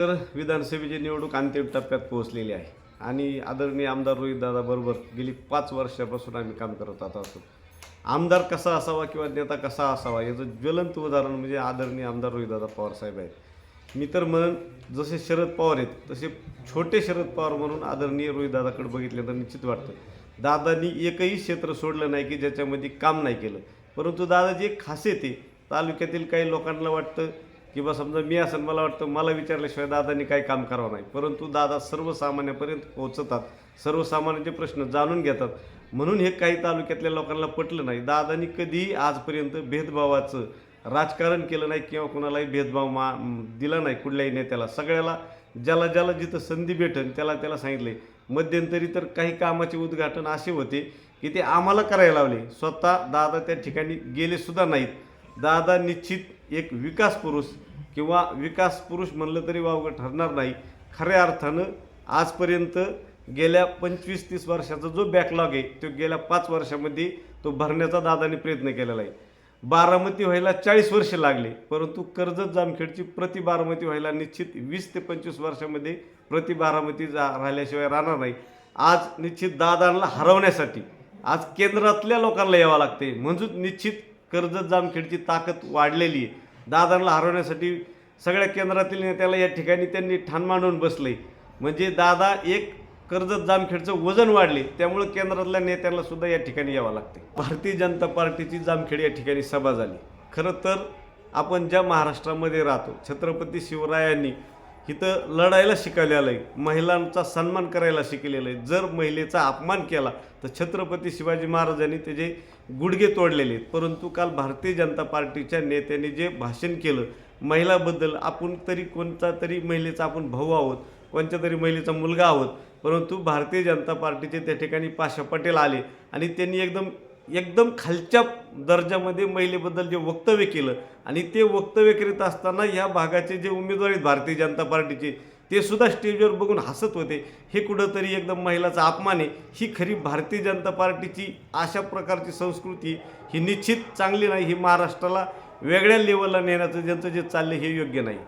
तर विधानसभेची निवडणूक अंतिम टप्प्यात पोहोचलेली आहे. आणि आदरणीय आमदार रोहितदादा बरोबर गेली पाच वर्षापासून आम्ही काम करत आता असतो आमदार कसा असावा किंवा नेता कसा असावा याचं ज्वलंत उदाहरण म्हणजे आदरणीय आमदार रोहितदादा पवार साहेब आहेत. मी तर म्हणून जसे शरद पवार आहेत तसे छोटे शरद पवार म्हणून आदरणीय रोहितदादाकडे बघितल्यानंतर निश्चित वाटतं. दादांनी एकही क्षेत्र सोडलं नाही की ज्याच्यामध्ये काम नाही केलं. परंतु दादाची एक खासियत आहे तालुक्यातील काही लोकांना वाटतं किंवा समजा मी असं मला वाटतं मला विचारल्याशिवाय दादांनी काही काम करावं नाही. परंतु दादा सर्वसामान्यापर्यंत पोहोचतात सर्वसामान्यांचे प्रश्न जाणून घेतात. म्हणून हे काही तालुक्यातल्या लोकांना पटलं नाही. दादांनी कधीही आजपर्यंत भेदभावाचं राजकारण केलं नाही किंवा कुणालाही भेदभाव मा दिला नाही कुठल्याही नेत्याला. सगळ्याला ज्याला ज्याला जिथं संधी भेटेल त्याला त्याला सांगितले मध्यंतरी तर काही कामाचे उद्घाटन असे होते की ते आम्हाला करायला लावले. स्वतः दादा त्या ठिकाणी गेलेसुद्धा नाहीत. दादा निश्चित एक विकास पुरुष किंवा विकास पुरुष म्हणलं तरी वावगं ठरणार नाही. खऱ्या अर्थानं आजपर्यंत गेल्या पंचवीस तीस वर्षाचा जो बॅकलॉग आहे तो गेल्या पाच वर्षामध्ये तो भरण्याचा दादाने प्रयत्न केलेला आहे. बारामती व्हायला चाळीस वर्ष लागले परंतु कर्जत जामखेडची प्रति बारामती व्हायला निश्चित वीस ते पंचवीस वर्षामध्ये प्रति बारामती जा राहिल्याशिवाय राहणार नाही. आज निश्चित दादांना हरवण्यासाठी आज केंद्रातल्या लोकांना यावं लागते म्हणजे निश्चित कर्जत जामखेडची ताकद वाढलेली आहे. दादांना हरवण्यासाठी सगळ्या केंद्रातील नेत्याला या ठिकाणी त्यांनी ठाण मांडून बसले. म्हणजे दादा एक कर्जत जामखेडचं वजन वाढले त्यामुळे केंद्रातल्या नेत्यांना सुद्धा या ठिकाणी यावं लागते. भारतीय जनता पार्टीची जामखेड या ठिकाणी सभा झाली. खरं तर आपण ज्या महाराष्ट्रामध्ये राहतो छत्रपती शिवरायांनी इथं लढायला शिकवलेलं आहे. महिलांचा सन्मान करायला शिकलेलं आहे. जर महिलेचा अपमान केला तर छत्रपती शिवाजी महाराजांनी त्याचे गुडघे तोडलेले आहेत. परंतु काल भारतीय जनता पार्टीच्या नेत्यांनी जे भाषण केलं महिलाबद्दल आपण तरी कोणता तरी महिलेचा आपण भाऊ आहोत कोणत्या तरी महिलेचा मुलगा आहोत परंतु भारतीय जनता पार्टीचे त्या ठिकाणी पाशा पटेल आले आणि त्यांनी एकदम एकदम खालच्या दर्जामध्ये महिलेबद्दल जे वक्तव्य केलं आणि ते वक्तव्य करीत असताना ह्या भागाचे जे उमेदवार आहेत भारतीय जनता पार्टीचे ते सुद्धा स्टेजवर बघून हसत होते. हे कुठंतरी एकदम महिलाचा अपमान आहे. ही खरी भारतीय जनता पार्टीची अशा प्रकारची संस्कृती ही निश्चित चांगली नाही ही महाराष्ट्राला वेगळ्या लेवलला नेण्याचं ज्यांचं जे चाललं हे योग्य नाही.